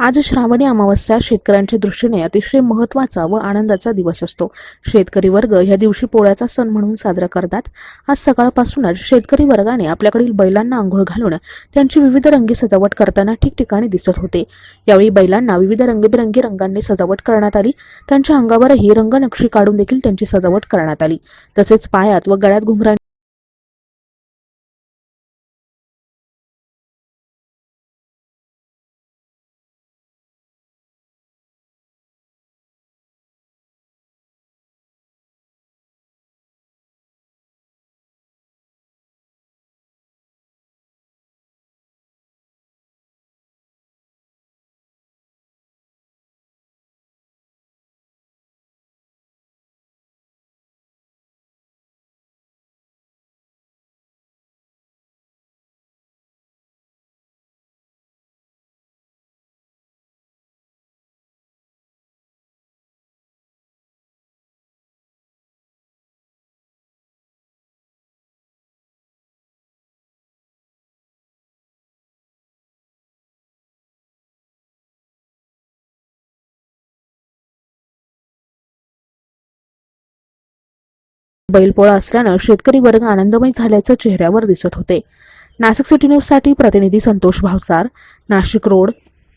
आज श्रावणी अमावस्या शेतकऱ्यांच्या दृष्टीने अतिशय महत्त्वाचा व आनंदाचा दिवस असतो. शेतकरी वर्ग या दिवशी पोळ्याचा सण म्हणून साजरा करतात. आज सकाळपासूनच शेतकरी वर्गाने आपल्याकडील बैलांना आंघोळ घालून त्यांची विविध रंगी सजावट करताना ठिकठिकाणी दिसत होते. यावेळी बैलांना विविध रंगीबेरंगी रंगांनी सजावट करण्यात आली. त्यांच्या अंगावरही रंगनक्षी काढून देखील त्यांची सजावट करण्यात आली. तसेच पायात व गळ्यात घुंगरा बैलपोळा असल्यानं शेतकरी वर्ग आनंदमय झाल्याचं चेहऱ्यावर दिसत होते. नाशिक सिटी न्यूजसाठी प्रतिनिधी संतोष भावसार नाशिक रोड